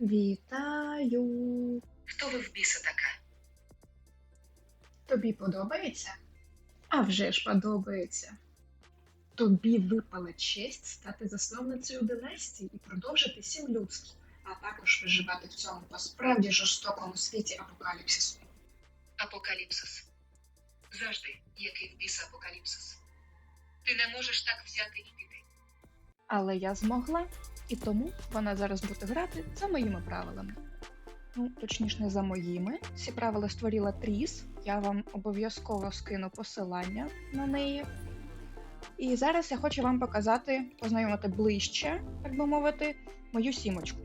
Вітаю. Хто ви в біса така? Тобі подобається? А вже ж подобається. Тобі випала честь стати засновницею династії і продовжити сім людський, а також виживати в цьому посправді жорстокому світі апокаліпсису. Апокаліпсис. Завжди, який в біса апокаліпсис. Ти не можеш так взяти і піти. Але я змогла, і тому вона зараз буде грати за моїми правилами. Ну, точніше, не за моїми. Ці правила створила Тріс. Я вам обов'язково скину посилання на неї. І зараз я хочу вам показати, познайомити ближче, так би мовити, мою сімочку.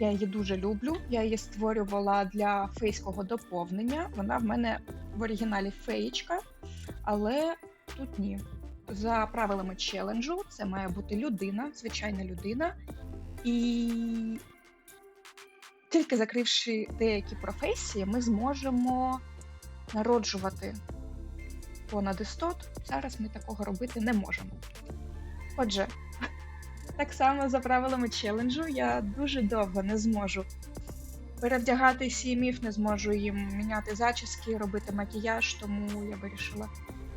Я її дуже люблю. Я її створювала для фейського доповнення. Вона в мене в оригіналі феєчка, але тут ні. За правилами челенджу, це має бути людина, звичайна людина. І тільки закривши деякі професії, ми зможемо народжувати понад істот. Зараз ми такого робити не можемо. Отже, так само за правилами челенджу, я дуже довго не зможу перевдягати сімів, не зможу їм міняти зачіски, робити макіяж, тому я вирішила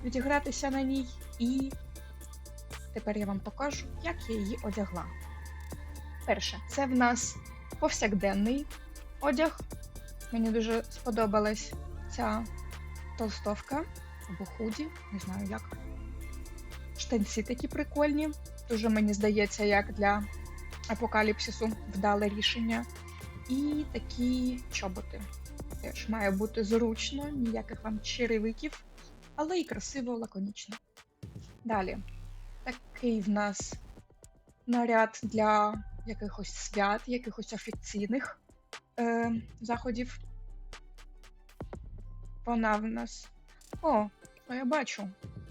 відігратися на ній. І тепер я вам покажу, як я її одягла. Перше, це в нас повсякденний одяг. Мені дуже сподобалась ця толстовка або худі, не знаю як. Штанці такі прикольні. Дуже мені здається, як для апокаліпсису вдале рішення. І такі чоботи. Теж має бути зручно, ніяких вам черевиків, але і красиво, лаконічно. Далі, такий в нас наряд для якихось свят, якихось офіційних е, заходів. Вона в нас. О, то я бачу.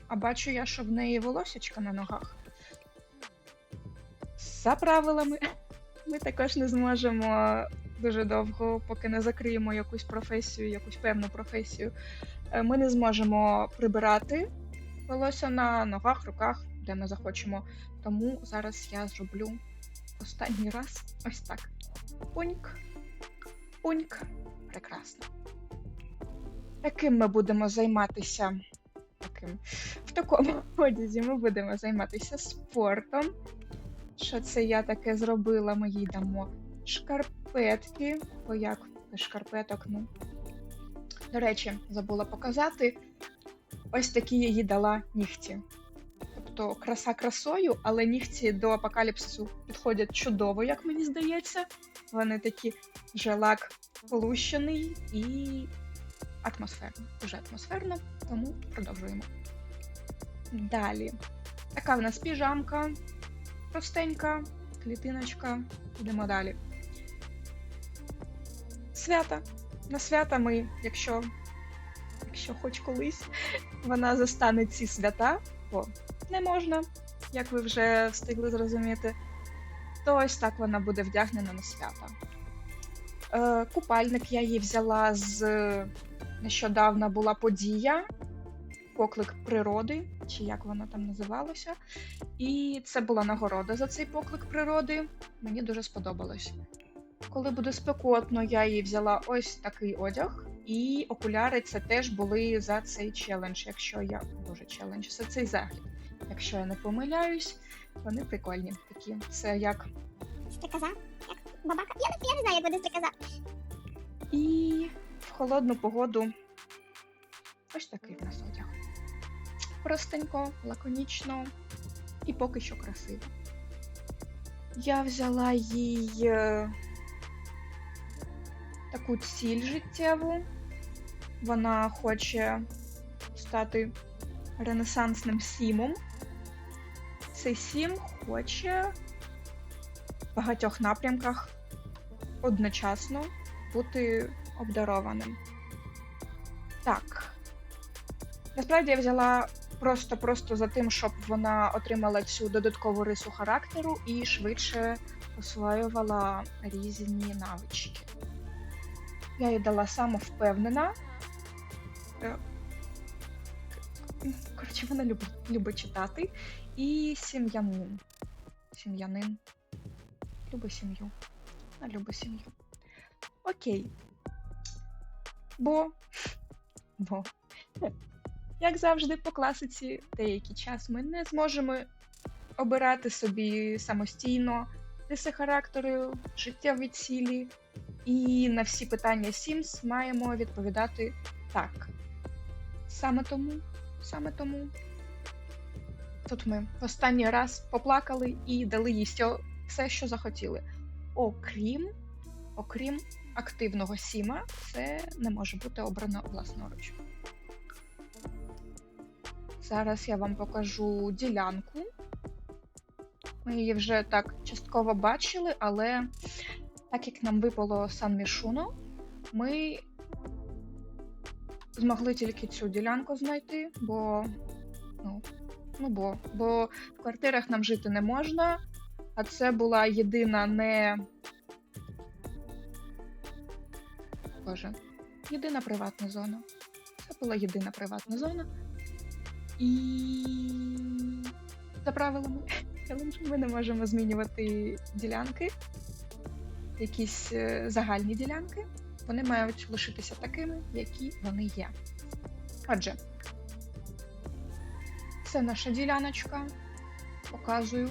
А бачу я, що в неї волосечка на ногах. За правилами, ми також не зможемо дуже довго, поки не закриємо якусь професію, якусь певну професію. Е, Ми не зможемо прибирати волосся на ногах, руках, де ми захочемо. Тому зараз я зроблю останній раз ось так. Пуньк, пуньк. Прекрасно. Яким ми будемо займатися? Таким. В такому одязі ми будемо займатися спортом. Що це я таке зробила? Ми їй дамо шкарпетки. Бо як шкарпеток, ну. До речі, забула показати. Ось такі їй дала нігті. Тобто краса красою, але нігті до апокаліпсису підходять чудово, як мені здається. Вони такі вже лак полущений і атмосферно. Дуже атмосферно, тому продовжуємо. Далі. Така в нас піжамка, простенька, клітиночка. Йдемо далі. Свята. На свята ми, якщо, якщо хоч колись вона застане ці свята, бо не можна, як ви вже встигли зрозуміти, то ось так вона буде вдягнена на свята. Е, купальник я її взяла з нещодавно була подія, поклик природи, чи як воно там називалося. І це була нагорода за цей поклик природи. Мені дуже сподобалось. Коли буде спекотно, я їй взяла ось такий одяг, і окуляри це теж були за цей челендж, якщо я дуже челендж, за цей захід. Якщо я не помиляюсь, вони прикольні такі. Це як Стрикоза? Як бабака? Я не, я не знаю, як буде стрикоза. І в холодну погоду ось такий в нас одяг. Простенько, лаконічно і поки що красиво. Я взяла їй е, таку ціль життєву. Вона хоче стати ренесансним сімом. Цей сім хоче в багатьох напрямках одночасно бути обдарованим. Так. Насправді я взяла просто-просто за тим, щоб вона отримала цю додаткову рису характеру і швидше освоювала різні навички. Я їй дала самовпевнена. Е, Коротше, вона любить, любить читати. І сім'янин. Сім'янин. Любить сім'ю. на любу сім'ю. Окей. Бо. Бо. Як завжди, по класиці, деякий час ми не зможемо обирати собі самостійно риси характеру, життєві цілі. І на всі питання Sims маємо відповідати так. Саме тому, саме тому. Тут ми в останній раз поплакали і дали їй все, що захотіли. Окрім, окрім активного Сіма, це не може бути обрано власноруч. Зараз я вам покажу ділянку. Ми її вже так частково бачили, але так як нам випало Сан Мішуно, ми змогли тільки цю ділянку знайти, бо. Ну, ну бо, бо в квартирах нам жити не можна, а це була єдина не. Боже, єдина приватна зона. Це була єдина приватна зона. І за правилами ми не можемо змінювати ділянки, якісь е, загальні ділянки. Вони мають лишитися такими, які вони є. Отже, це наша діляночка. Показую.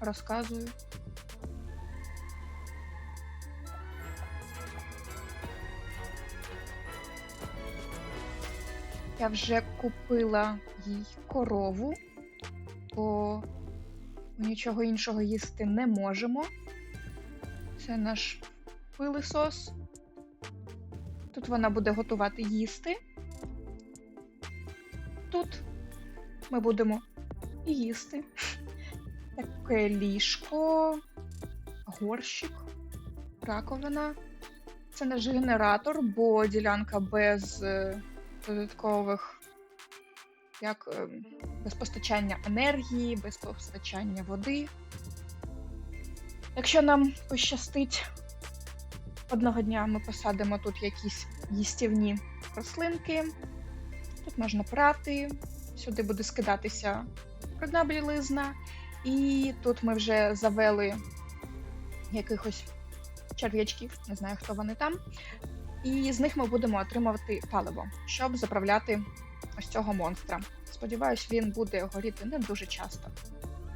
Розказую. Я вже купила їй корову, бо нічого іншого їсти не можемо. Це наш пилисос. Тут вона буде готувати їсти. Тут ми будемо їсти. Таке ліжко, горщик, раковина. Це наш генератор, бо ділянка без е, додаткових, як е, без постачання енергії, без постачання води. Якщо нам пощастить, одного дня ми посадимо тут якісь їстівні рослинки. Тут можна прати, сюди буде скидатися брудна білизна. І тут ми вже завели якихось черв'ячків, не знаю, хто вони там. І з них ми будемо отримувати паливо, щоб заправляти ось цього монстра. Сподіваюсь, він буде горіти не дуже часто.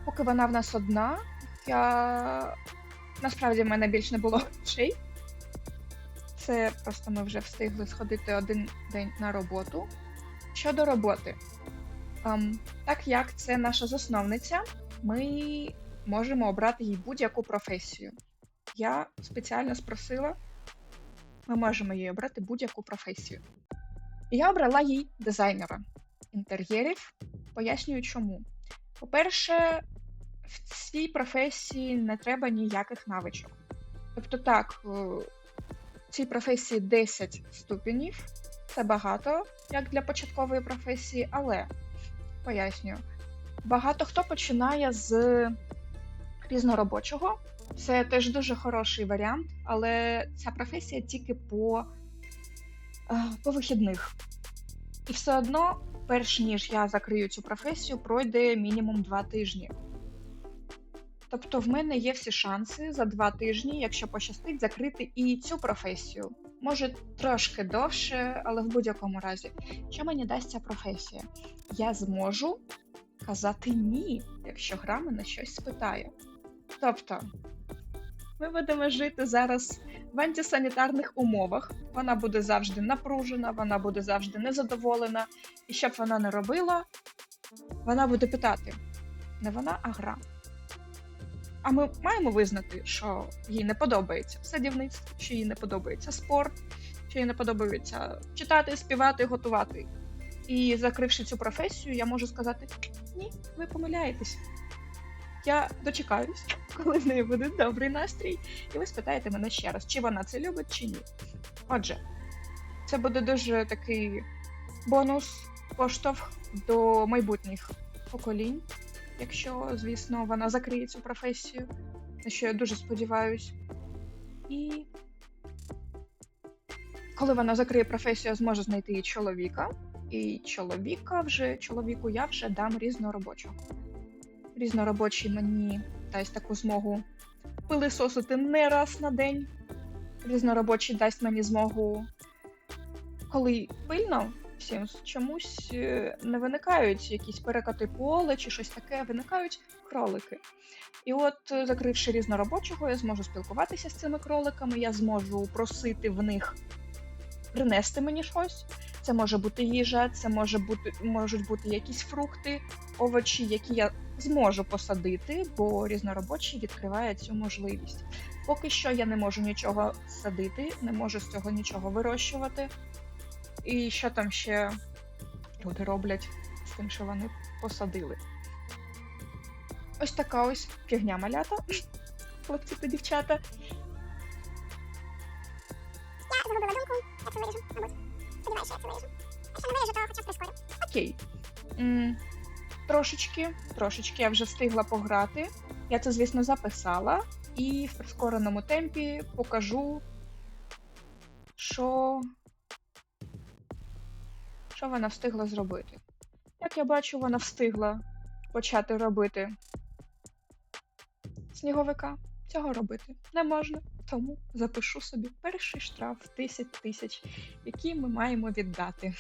Поки вона в нас одна, я насправді в мене більш не було грошей. Це просто ми вже встигли сходити один день на роботу. Щодо роботи, ем, так як це наша засновниця, ми можемо обрати їй будь-яку професію. Я спеціально спросила, ми можемо їй обрати будь-яку професію. Я обрала їй дизайнера інтер'єрів. Пояснюю чому. По-перше, в цій професії не треба ніяких навичок. Тобто, так, е, в цій професії 10 ступенів, це багато, як для початкової професії, але пояснюю, багато хто починає з різноробочого. Це теж дуже хороший варіант, але ця професія тільки по, по вихідних. І все одно, перш ніж я закрию цю професію, пройде мінімум два тижні. Тобто, в мене є всі шанси за два тижні, якщо пощастить, закрити і цю професію. Може трошки довше, але в будь-якому разі, що мені дасть ця професія? Я зможу казати ні, якщо гра мене щось спитає. Тобто, ми будемо жити зараз в антисанітарних умовах. Вона буде завжди напружена, вона буде завжди незадоволена. І що б вона не робила, вона буде питати: не вона, а гра. А ми маємо визнати, що їй не подобається садівництво, що їй не подобається спорт, що їй не подобається читати, співати, готувати. І закривши цю професію, я можу сказати: ні, ви помиляєтесь. Я дочекаюсь, коли в неї буде добрий настрій, і ви спитаєте мене ще раз, чи вона це любить, чи ні. Отже, це буде дуже такий бонус, поштовх до майбутніх поколінь, якщо, звісно, вона закриє цю професію, на що я дуже сподіваюсь. І коли вона закриє професію, я зможу знайти і чоловіка. І чоловіка вже чоловіку я вже дам різноробочого. Різноробочий мені дасть таку змогу пилисосити не раз на день. Різноробочий дасть мені змогу, коли пильно всім чомусь е, не виникають якісь перекати поле чи щось таке, виникають кролики. І от, е, закривши різноробочого, я зможу спілкуватися з цими кроликами, я зможу просити в них принести мені щось. Це може бути їжа, це може бути, можуть бути якісь фрукти, овочі, які я зможу посадити, бо різноробочий відкриває цю можливість. Поки що я не можу нічого садити, не можу з цього нічого вирощувати. І що там ще люди роблять з тим, що вони посадили. Ось така ось фігня малята, хлопці та дівчата. Я загубила думку, як це виріжу, мабуть. Сподіваюся, я це виріжу. Якщо не виріжу, то хоча б прискорю. Окей. Трошечки, трошечки я вже встигла пограти. Я це, звісно, записала і в прискореному темпі покажу, що, що вона встигла зробити. Як я бачу, вона встигла почати робити сніговика. Цього робити не можна, тому запишу собі перший штраф 10 тисяч, який ми маємо віддати.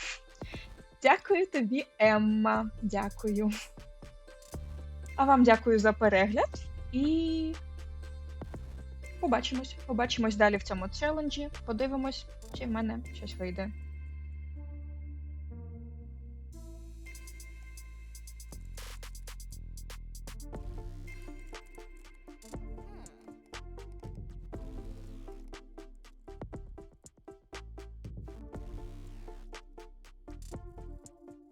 Дякую тобі, Емма. Дякую. А вам дякую за перегляд і побачимось. Побачимось далі в цьому челенджі. Подивимось, чи в мене щось вийде.